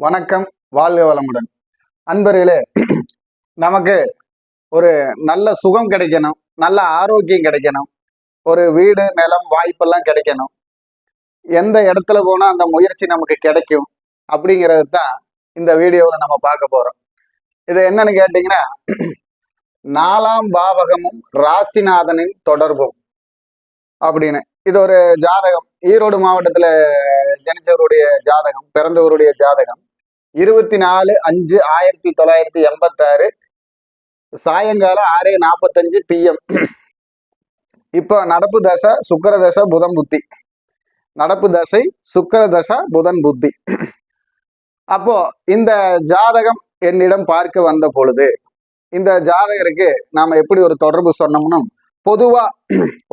வணக்கம் வாழ்க வளமுடன். அன்பர்களே நமக்கு ஒரு நல்ல சுகம் கிடைக்கணும் நல்ல ஆரோக்கியம் கிடைக்கணும் ஒரு வீடு நிலம் வாய்ப்பெல்லாம் கிடைக்கணும். எந்த இடத்துல போனால் அந்த முயற்சி நமக்கு கிடைக்கும் அப்படிங்கிறது தான் இந்த வீடியோவில் நம்ம பார்க்க போகிறோம் இது என்னன்னு கேட்டிங்கன்னா நாலாம் பாவகமும் ராசிநாதனின் தொடர்பும் அப்படின்னு. இது ஒரு ஜாதகம். ஈரோடு மாவட்டத்துல ஜனிச்சவருடைய ஜாதகம் பிறந்தவருடைய ஜாதகம். இருபத்தி நாலு அஞ்சு ஆயிரத்தி தொள்ளாயிரத்தி எண்பத்தாறு. சாயங்காலம் ஆறு நாற்பத்தஞ்சு பிஎம் இப்போ நடப்பு தசை சுக்கர தசை புதன் புத்தி. நடப்பு தசை சுக்கர தசை புதன் புத்தி. அப்போ இந்த ஜாதகம் என்னிடம் பார்க்க வந்த பொழுது இந்த ஜாதகருக்கு நாம எப்படி ஒரு தொடர்பு சொன்னோம்னா பொதுவா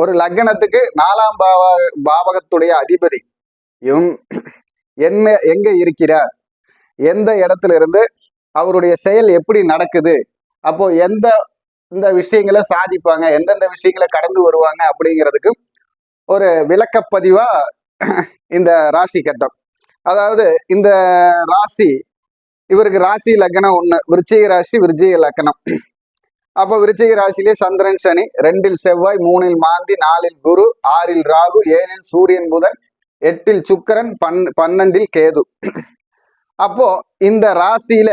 ஒரு லக்னத்துக்கு நாலாம் பாவ பாவகத்துடைய அதிபதி. இவன் என்ன எங்க இருக்கிறார்? எந்த இடத்துல இருந்து அவருடைய செயல் எப்படி நடக்குது? அப்போ எந்த இந்த விஷயங்களை சாதிப்பாங்க? எந்தெந்த விஷயங்களை கடந்து வருவாங்க? அப்படிங்கிறதுக்கு ஒரு விளக்கப்பதிவா இந்த ராசி கட்டம். அதாவது இந்த ராசி இவருக்கு ராசி லக்னம் ஒன்று விருச்சிக ராசி விருச்சிக லக்னம். அப்ப விருச்சிக ராசியிலே சந்திரன் சனி. ரெண்டில் செவ்வாய் மூணில் மாந்தி நாலில் குரு ஆறில் ராகு ஏழில் சூரியன் புதன் எட்டில் சுக்கரன் பன் பன்னெண்டில் கேது. அப்போ இந்த ராசியில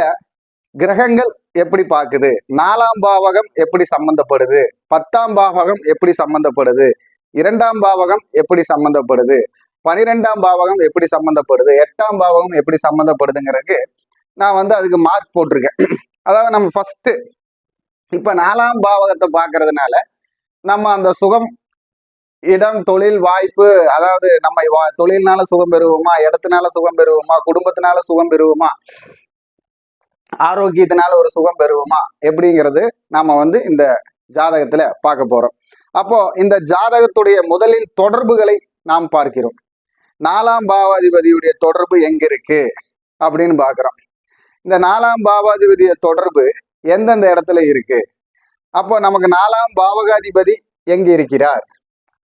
கிரகங்கள் எப்படி பார்க்குது? நாலாம் பாவகம் எப்படி சம்பந்தப்படுது? பத்தாம் பாவகம் எப்படி சம்பந்தப்படுது? இரண்டாம் பாவகம் எப்படி சம்பந்தப்படுது? பனிரெண்டாம் பாவகம் எப்படி சம்பந்தப்படுது? எட்டாம் பாவகம் எப்படி சம்பந்தப்படுதுங்கிறதுக்கு நான் வந்து அதுக்கு மார்க் போட்டிருக்கேன். அதாவது நம்ம ஃபர்ஸ்ட் இப்ப நாலாம் பாவகத்தை பார்க்கறதுனால நம்ம அந்த சுகம் இடம் தொழில் வாய்ப்பு அதாவது நம்ம வா- தொழில்னால சுகம் பெறுவோமா இடத்தினால சுகம் பெறுவோமா குடும்பத்தினால சுகம் பெறுவோமா ஆரோக்கியத்தினால ஒரு சுகம் பெறுவோமா எப்படிங்கிறது நாம வந்து இந்த ஜாதகத்துல பார்க்க போறோம். அப்போ இந்த ஜாதகத்துடைய முதலில் தொடர்புகளை நாம் பார்க்கிறோம். நாலாம் பாவாதிபதியுடைய தொடர்பு எங்க இருக்கு அப்படின்னு பாக்குறோம் இந்த நாலாம் பாவாதிபதிய தொடர்பு எந்தெந்த இடத்துல இருக்கு? அப்போ நமக்கு நாலாம் பாவகாதிபதி எங்கு இருக்கிறார்?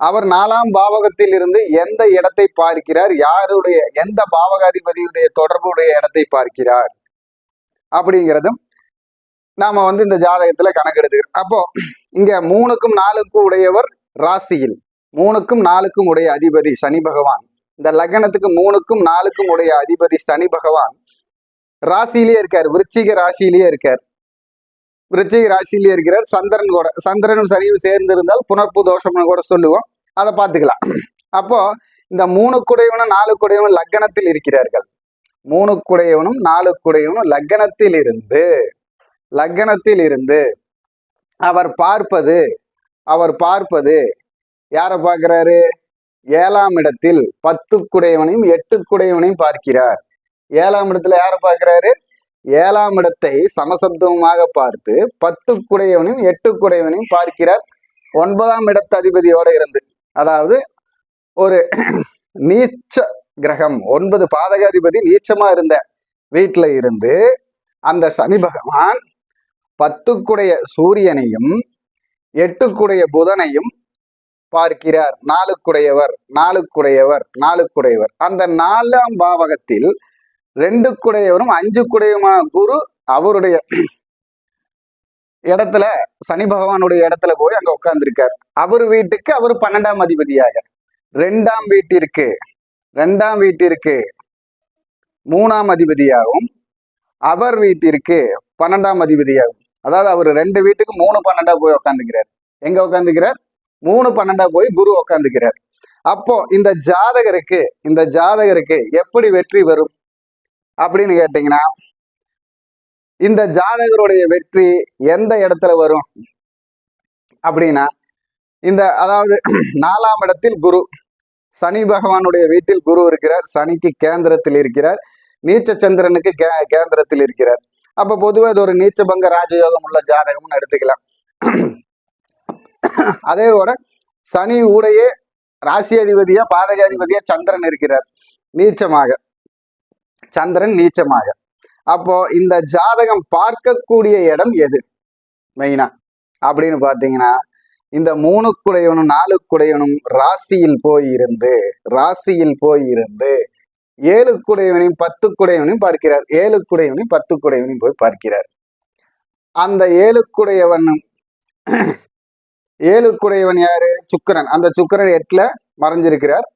அவர் நாலாம் பாவகத்தில் இருந்து எந்த இடத்தை பார்க்கிறார்? யாருடைய எந்த பாவகாதிபதியுடைய தொடர்புடைய இடத்தை பார்க்கிறார்? அப்படிங்கிறதும் நாம வந்து இந்த ஜாதகத்துல கணக்கெடுத்துக்கிறோம் அப்போ இங்க மூணுக்கும் நாலுக்கும் உடையவர் ராசியில் மூணுக்கும் நாலுக்கும் உடைய அதிபதி சனி பகவான். இந்த லக்னத்துக்கு மூணுக்கும் நாலுக்கும் உடைய அதிபதி சனி பகவான். ராசியிலேயே இருக்கார் விருச்சிக ராசியிலேயே இருக்கார். விருச்சிக ராசியிலே இருக்கிறார். சந்திரன் கூட சந்திரனும் சரியும் சேர்ந்து இருந்தால் புனர்ப்பு தோஷம்னு கூட சொல்லுவோம். அதை பார்த்துக்கலாம். அப்போ இந்த மூணு குடையவனும் நாலு குடையவனும் லக்கணத்தில் இருக்கிறார்கள். மூணு குடையவனும் நாலு குடையவனும் லக்கணத்தில் இருந்து லக்கணத்தில் இருந்து அவர் பார்ப்பது அவர் பார்ப்பது யாரை பார்க்கிறாரு? ஏழாம் இடத்தில் பத்து குடையவனையும் எட்டு குடையவனையும் பார்க்கிறார். ஏழாம் இடத்துல யாரை பார்க்கிறாரு? ஏழாம் இடத்தை சமசப்தமாக பார்த்து பத்து குடையவனையும் எட்டு குடையவனையும் பார்க்கிறார். ஒன்பதாம் இடத்து அதிபதியோட இருந்து அதாவது ஒரு நீச்ச கிரகம் ஒன்பது பாதகாதிபதி நீச்சமா இருந்த வீட்டில் இருந்து அந்த சனி பகவான் பத்துக்குடைய சூரியனையும் எட்டுக்குடைய புதனையும் பார்க்கிறார். நாலுக்குடையவர் நாலுக்குடையவர் நாலுக்குடையவர் அந்த நாலாம் பாவகத்தில் ரெண்டு குடையவரும் அஞ்சு குடையவமான குரு அவருடைய இடத்துல சனி பகவானுடைய இடத்துல போய் அங்க உட்கார்ந்துருக்கார். அவர் வீட்டுக்கு அவர் பன்னெண்டாம் அதிபதியாக. ரெண்டாம் வீட்டிற்கு ரெண்டாம் வீட்டிற்கு மூணாம் அதிபதியாகவும் அவர் வீட்டிற்கு பன்னெண்டாம் அதிபதியாகும் அதாவது அவர் ரெண்டு வீட்டுக்கு மூணு பன்னெண்டா போய் உட்காந்துக்கிறார் எங்க உட்காந்துக்கிறார் மூணு பன்னெண்டா போய் குரு உட்காந்துக்கிறார் அப்போ இந்த ஜாதகருக்கு இந்த ஜாதகருக்கு எப்படி வெற்றி வரும்? அப்படின்னு கேட்டீங்கன்னா இந்த ஜாதகருடைய வெற்றி எந்த இடத்துல வரும்? அப்படின்னா இந்த அதாவது நாலாம் இடத்தில் குரு சனி பகவானுடைய வீட்டில் குரு இருக்கிறார் சனிக்கு கேந்திரத்தில் இருக்கிறார் நீச்ச சந்திரனுக்கு கே கேந்திரத்தில் இருக்கிறார். அப்ப பொதுவாக இது ஒரு நீச்சபங்க ராஜயோகம் உள்ள ஜாதகம்னு எடுத்துக்கலாம். அதே போல சனி உடைய ராசியாதிபதியா பாதகாதிபதியா சந்திரன் இருக்கிறார் நீச்சமாக. சந்திரன் நீச்சமாக. அப்போ இந்த ஜாதகம் பார்க்கக்கூடிய இடம் எது? மெயினா அப்படின்னு பார்த்தீங்கன்னா இந்த மூணு குடையவனும் நாலு குடையவனும் ராசியில் போய் இருந்து ராசியில் போய் இருந்து பத்து குடையவனையும் பார்க்கிறார். ஏழு குடையவனையும் பத்து குடையவனையும் போய் பார்க்கிறார். அந்த ஏழுக்குடையவனும் ஏழுக்குடையவன் யாரு? சுக்கரன். அந்த சுக்கிரன் எட்டுல மறைஞ்சிருக்கிறார்.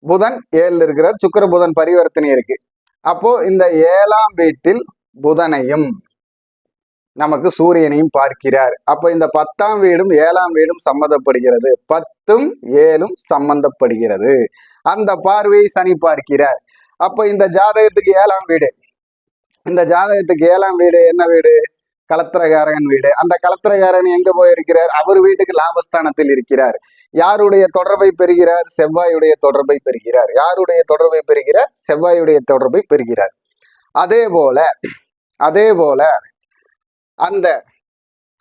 புதன் ஏழுல இருக்கிறார். சுக்கிர புதன் பரிவர்த்தனை இருக்கு. அப்போ இந்த ஏழாம் வீட்டில் புதனையும் நமக்கு சூரியனையும் பார்க்கிறார். அப்போ இந்த பத்தாம் வீடும் ஏழாம் வீடும் சம்மந்தப்படுகிறது. பத்தும் ஏழும் சம்பந்தப்படுகிறது அந்த பார்வையை சனி பார்க்கிறார். அப்போ இந்த ஜாதகத்துக்கு ஏழாம் வீடு. இந்த ஜாதகத்துக்கு ஏழாம் வீடு என்ன வீடு? கலத்திரகாரகன் வீடு. அந்த கலத்திரகாரன் எங்க போயிருக்கிறார்? அவர் வீட்டுக்கு லாபஸ்தானத்தில் இருக்கிறார். யாருடைய தொடர்பை பெறுகிறார்? செவ்வாயுடைய தொடர்பை பெறுகிறார். யாருடைய தொடர்பை பெறுகிறார்? செவ்வாயுடைய தொடர்பை பெறுகிறார். அதே போல அதே போல அந்த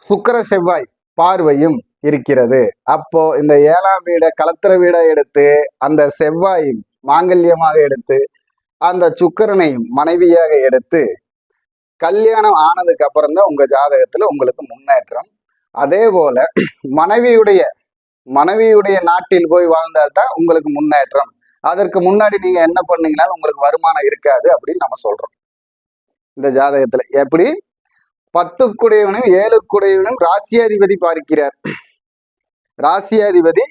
சுக்கிர செவ்வாய் பார்வையும் இருக்கிறது. அப்போ இந்த ஏழாம் வீடை கலத்திர வீடை எடுத்து அந்த செவ்வாய் மாங்கல்யமாக எடுத்து அந்த சுக்கிரனையும் மனைவியாக எடுத்து கல்யாணம் ஆனதுக்கு அப்புறம் தான் உங்க ஜாதகத்துல உங்களுக்கு முன்னேற்றம். அதே போல மனைவியுடைய மனைவியுடைய நாட்டில் போய் வாழ்ந்தால்தான் உங்களுக்கு முன்னேற்றம். அதற்கு முன்னாடி நீங்க என்ன பண்ணீங்கனாலும் உங்களுக்கு வருமானம் இருக்காது அப்படின்னு நம்ம சொல்றோம். இந்த ஜாதகத்துல எப்படி? பத்துக்குடையவனும் ஏழுக்குடையவனும் ராசியாதிபதி பார்க்கிறார். ராசியாதிபதி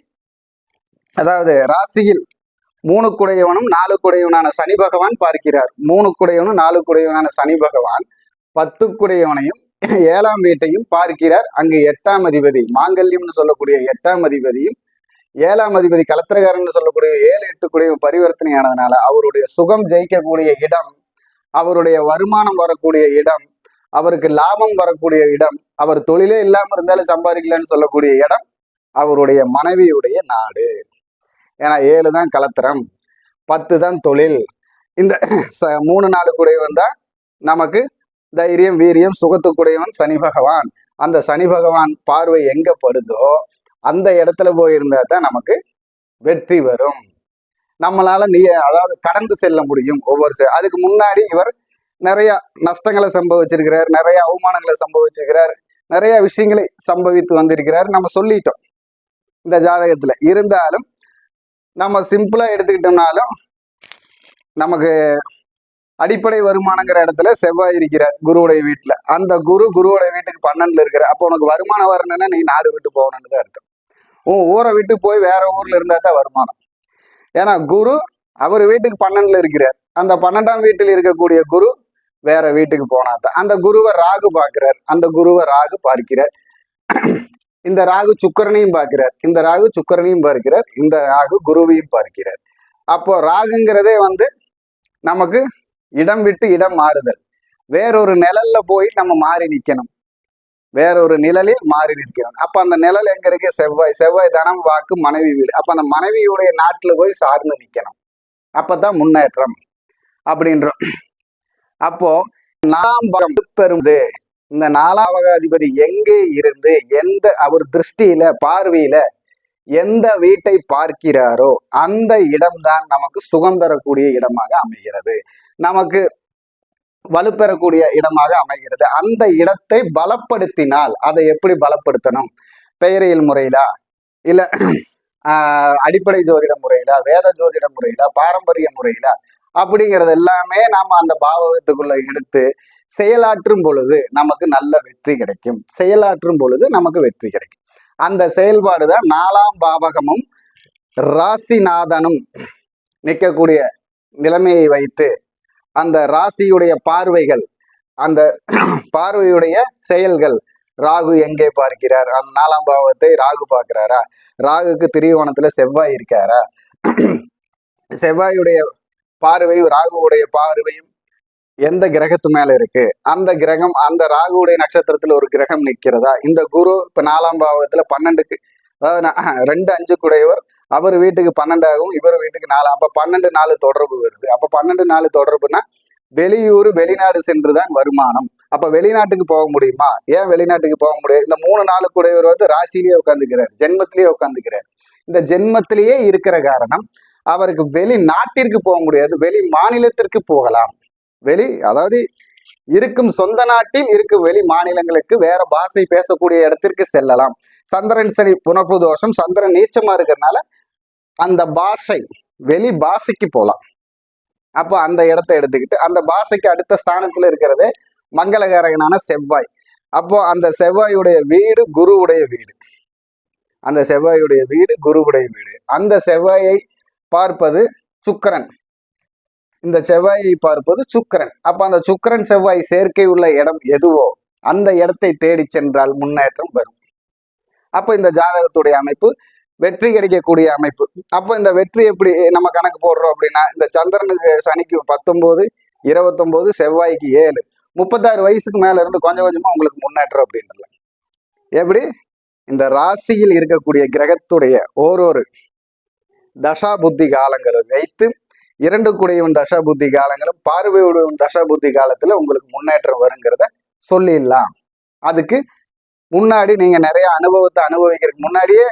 அதாவது ராசியில் மூணு குடையவனும் நாலு குடையவனான சனி பகவான் பார்க்கிறார். மூணு குடையவனும் நாலு குடையவனான சனி பகவான் பத்து குடையவனையும் ஏழாம் வீட்டையும் பார்க்கிறார். அங்கு எட்டாம் அதிபதி மாங்கல்யம்னு சொல்லக்கூடிய எட்டாம் அதிபதியும் ஏழாம் அதிபதி கலத்திரகாரன் சொல்லக்கூடிய ஏழு எட்டு குடைய பரிவர்த்தனை ஆனதுனால அவருடைய சுகம் ஜெயிக்கக்கூடிய இடம் அவருடைய வருமானம் வரக்கூடிய இடம் அவருக்கு லாபம் வரக்கூடிய இடம் அவர் தொழிலே இல்லாமல் இருந்தாலும் சம்பாதிக்கலன்னு சொல்லக்கூடிய இடம் அவருடைய மனைவியுடைய நாடு. ஏன்னா ஏழு தான் கலத்திரம் பத்து தான் தொழில். இந்த ச- மூணு நாலு குடை வந்தால் நமக்கு தைரியம் வீரியம் சுகத்துக்குடையவன் சனி பகவான். அந்த சனி பகவான் பார்வை எங்க படுதோ அந்த இடத்துல போயிருந்தா தான் நமக்கு வெற்றி வரும். நம்மளால நீ அதாவது கடந்து செல்ல முடியும் ஒவ்வொரு அதுக்கு முன்னாடி இவர் நிறைய நஷ்டங்களை சம்பவிச்சிருக்கிறார் நிறைய அவமானங்களை சம்பவிச்சிருக்கிறார் நிறைய விஷயங்களை சம்பவித்து வந்திருக்கிறார். நம்ம சொல்லிட்டோம் இந்த ஜாதகத்துல. இருந்தாலும் நம்ம சிம்பிளா எடுத்துக்கிட்டோம்னாலும் நமக்கு அடிப்படை வருமானங்கிற இடத்துல செவ்வாய் இருக்கிறார் குருவுடைய வீட்டில் அந்த குரு குருவுடைய வீட்டுக்கு பன்னெண்டுல இருக்கிற அப்போ உனக்கு வருமானம் வரணும்னா நீ நாடு விட்டு போகணும்னு தான் அர்த்தம். உன் ஊரை விட்டு போய் வேற ஊர்ல இருந்தா தான் வருமானம். ஏன்னா குரு அவர் வீட்டுக்கு பன்னெண்டுல இருக்கிறார். அந்த பன்னெண்டாம் வீட்டில் இருக்கக்கூடிய குரு வேற வீட்டுக்கு போனா தான். அந்த குருவை ராகு பார்க்கிறார். அந்த குருவை ராகு பார்க்கிறார். இந்த ராகு சுக்கரனையும் பார்க்கிறார். இந்த ராகு சுக்கரனையும் பார்க்கிறார். இந்த ராகு குருவையும் பார்க்கிறார். அப்போ ராகுங்கிறதே வந்து நமக்கு இடம் விட்டு இடம் மாறுதல். வேறொரு நிழல்ல போய் நம்ம மாறி நிற்கணும் வேறொரு நிழலில் மாறி நிற்கணும். அப்ப அந்த நிழல் எங்க இருக்கு? செவ்வாய். செவ்வாய் தனம் வாக்கு மனைவி வீடு. அப்ப அந்த மனைவியுடைய நாட்டுல போய் சார்ந்து நிக்கணும். அப்பதான் முன்னேற்றம் அப்படின்றோம் அப்போ நாம் பெறுவது இந்த நாலாவக அதிபதி எங்கே இருந்து எந்த அவர் திருஷ்டியில பார்வையில எந்த வீட்டை பார்க்கிறாரோ அந்த இடம்தான் நமக்கு சுகம் தரக்கூடிய இடமாக அமைகிறது. நமக்கு வலுப்பெறக்கூடிய இடமாக அமைகிறது. அந்த இடத்தை பலப்படுத்தினால் அதை எப்படி பலப்படுத்தணும்? பெயரியல் முறையிலா? இல்ல ஆஹ், அடிப்படை ஜோதிட முறையிலா? வேத ஜோதிட முறையிலா? பாரம்பரிய முறையிலா? அப்படிங்கிறது எல்லாமே நாம அந்த பாவகத்துக்குள்ள எடுத்து செயலாற்றும் பொழுது நமக்கு நல்ல வெற்றி கிடைக்கும். செயலாற்றும் பொழுது நமக்கு வெற்றி கிடைக்கும். அந்த செயல்பாடு தான் நாலாம் பாவகமும் ராசிநாதனும் நிற்கக்கூடிய நிலைமையை வைத்து அந்த ராசியுடைய பார்வைகள் அந்த பார்வையுடைய செயல்கள். ராகு எங்கே பார்க்கிறார்? அந்த நாலாம் பாவத்தை ராகு பார்க்கிறாரா? ராகுக்கு திரிகோணத்துல செவ்வாய் இருக்காரா? செவ்வாயுடைய பார்வையும் ராகுவுடைய பார்வையும் எந்த கிரகத்து மேல இருக்கு? அந்த கிரகம் அந்த ராகுவுடைய நட்சத்திரத்துல ஒரு கிரகம் நிக்கிறதா இந்த குரு இப்ப நாலாம் பாவத்துல பன்னெண்டுக்கு அதாவது ரெண்டு அஞ்சு குடையவர் அவர் வீட்டுக்கு பன்னெண்டாகவும் இவர் வீட்டுக்கு நாலு. அப்போ பன்னெண்டு நாலு தொடர்பு வருது. அப்போ பன்னெண்டு நாலு தொடர்புனா வெளியூர் வெளிநாடு சென்றுதான் வருமானம். அப்ப வெளிநாட்டுக்கு போக முடியுமா? ஏன் வெளிநாட்டுக்கு போக முடியாது? இந்த மூணு நாலு குடையவர் வந்து ராசிலேயே உட்காந்துக்கிறார் ஜென்மத்திலேயே உட்காந்துக்கிறார் இந்த ஜென்மத்திலேயே இருக்கிற காரணம் அவருக்கு வெளிநாட்டிற்கு போக முடியாது வெளி மாநிலத்திற்கு போகலாம். வெளி அதாவது இருக்கும் சொந்த நாட்டில் இருக்கும் வெளி மாநிலங்களுக்கு வேற பாஷை பேசக்கூடிய இடத்திற்கு செல்லலாம். சந்திரன் சனி புனப்பு தோஷம் சந்திரன் நீச்சமா இருக்கிறதுனால அந்த பாஷை வெளி பாஷைக்கு போகலாம் அப்போ அந்த இடத்த எடுத்துக்கிட்டு அந்த பாசைக்கு அடுத்த ஸ்தானத்துல இருக்கிறது மங்களகரகனான செவ்வாய். அப்போ அந்த செவ்வாயுடைய வீடு குருவுடைய வீடு. அந்த செவ்வாயுடைய வீடு குருவுடைய வீடு. அந்த செவ்வாயை பார்ப்பது சுக்கரன். இந்த செவ்வாயை பார்ப்பது சுக்கிரன். அப்ப அந்த சுக்கிரன் செவ்வாய் சேர்க்கை உள்ள இடம் எதுவோ அந்த இடத்தை தேடி சென்றால் முன்னேற்றம் வரும். அப்ப இந்த ஜாதகத்துடைய அமைப்பு வெற்றி கிடைக்கக்கூடிய அமைப்பு. அப்போ இந்த வெற்றி எப்படி நம்ம கணக்கு போடுறோம் அப்படின்னா இந்த சந்திரனுக்கு சனிக்கு பத்தொம்போது இருபத்தொம்போது செவ்வாய்க்கு ஏழு. முப்பத்தாறு வயசுக்கு மேல இருந்து கொஞ்சம் கொஞ்சமா உங்களுக்கு முன்னேற்றம் அப்படின்றல எப்படி? இந்த ராசியில் இருக்கக்கூடிய கிரகத்துடைய ஓரொரு தசா புத்தி காலங்களை வைத்து இரண்டு கூடியவன் தசாபுத்தி காலங்களும் பார்வையுடன் தசா புத்தி காலத்துல உங்களுக்கு முன்னேற்றம் வருங்கிறத சொல்லிடலாம். அதுக்கு முன்னாடி நீங்க நிறைய அனுபவத்தை அனுபவிக்கிறதுக்கு முன்னாடியே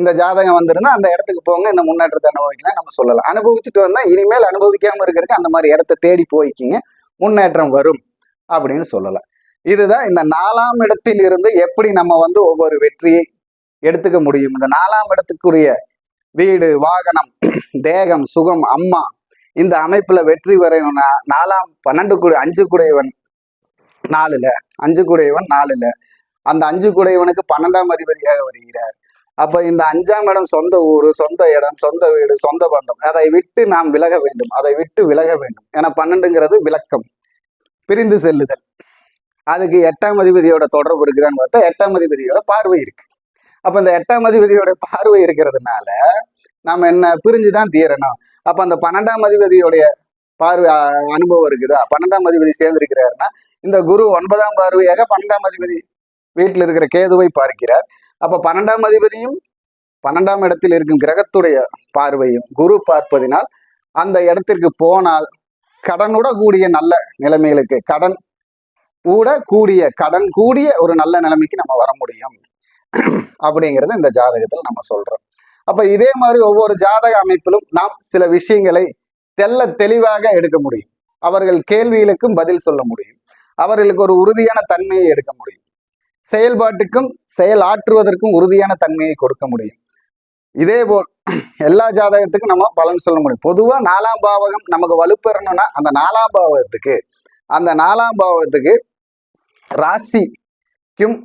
இந்த ஜாதகம் வந்திருந்தா அந்த இடத்துக்கு போங்க இந்த முன்னேற்றத்தை அனுபவிக்கலாம் நம்ம சொல்லலாம். அனுபவிச்சுட்டு வந்தா இனிமேல் அனுபவிக்காம இருக்கிறதுக்கு அந்த மாதிரி இடத்த தேடி போய்க்கிங்க முன்னேற்றம் வரும் அப்படின்னு சொல்லலாம். இதுதான் இந்த நாலாம் இடத்தில் இருந்து எப்படி நம்ம வந்து ஒவ்வொரு வெற்றியை எடுத்துக்க முடியும். இந்த நாலாம் இடத்துக்குரிய வீடு வாகனம் தேகம் சுகம் அம்மா இந்த அமைப்புல வெற்றி வரையணும்னா நாலாம் பன்னெண்டு குடி அஞ்சு குடையவன் நாலுல அஞ்சு குடையவன் நாலுல. அந்த அஞ்சு குடையவனுக்கு பன்னெண்டாம் அதிபதியாக வருகிறார். அப்ப இந்த அஞ்சாம் இடம் சொந்த ஊர் சொந்த இடம் சொந்த வீடு சொந்த பந்தம் அதை விட்டு நாம் விலக வேண்டும். அதை விட்டு விலக வேண்டும். ஏன்னா பன்னெண்டுங்கிறது விளக்கம் பிரிந்து செல்லுதல். அதுக்கு எட்டாம் அதிபதியோட தொடர்பு இருக்குதான்னு பார்த்தா எட்டாம் அதிபதியோட பார்வை இருக்கு. அப்ப இந்த எட்டாம் அதிபதியோட பார்வை இருக்கிறதுனால நாம் என்ன பிரிஞ்சுதான் தீரணும். அப்போ அந்த பன்னெண்டாம் அதிபதியுடைய பார்வை அனுபவம் இருக்குதா? பன்னெண்டாம் அதிபதி சேர்ந்திருக்கிறாருன்னா இந்த குரு ஒன்பதாம் பார்வையாக பன்னெண்டாம் அதிபதி வீட்டில் இருக்கிற கேதுவை பார்க்கிறார். அப்போ பன்னெண்டாம் அதிபதியும் பன்னெண்டாம் இடத்தில் இருக்கும் கிரகத்துடைய பார்வையும் குரு பார்ப்பதினால் அந்த இடத்திற்கு போனால் கடனுட கூடிய நல்ல நிலைமைகளுக்கு கடன் கூட கூடிய கடன் கூடிய ஒரு நல்ல நிலைமைக்கு நம்ம வர முடியும். அப்படிங்கிறத இந்த ஜாதகத்தில் நம்ம சொல்றோம். அப்ப இதே மாதிரி ஒவ்வொரு ஜாதக அமைப்பிலும் நாம் சில விஷயங்களை தெல்ல தெளிவாக எடுக்க முடியும். அவர்கள் கேள்விகளுக்கும் பதில் சொல்ல முடியும். அவர்களுக்கு ஒரு உறுதியான தன்மையை எடுக்க முடியும். செயல்பாட்டுக்கும் செயல் ஆற்றுவதற்கும் உறுதியான தன்மையை கொடுக்க முடியும். இதே போல் எல்லா ஜாதகத்துக்கும் நம்ம பலன் சொல்ல முடியும். பொதுவா நாலாம் பாவகம் நமக்கு வலுப்பெறணும்னா அந்த நாலாம் பாவகத்துக்கு அந்த நாலாம் பாவகத்துக்கு ராசிக்கும்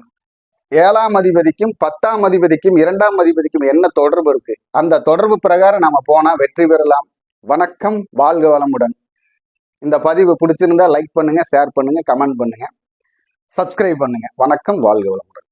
ஏழாம் அதிபதிக்கும் பத்தாம் அதிபதிக்கும் இரண்டாம் அதிபதிக்கும் என்ன தொடர்பு இருக்கு? அந்த தொடர்பு பிரகாரம் நாம போனா வெற்றி பெறலாம். வணக்கம் வாழ்க வளமுடன். இந்த பதிவு பிடிச்சிருந்தா லைக் பண்ணுங்க ஷேர் பண்ணுங்க கமெண்ட் பண்ணுங்க. சப்ஸ்கிரைப் பண்ணுங்க. வணக்கம் வாழ்க வளமுடன்.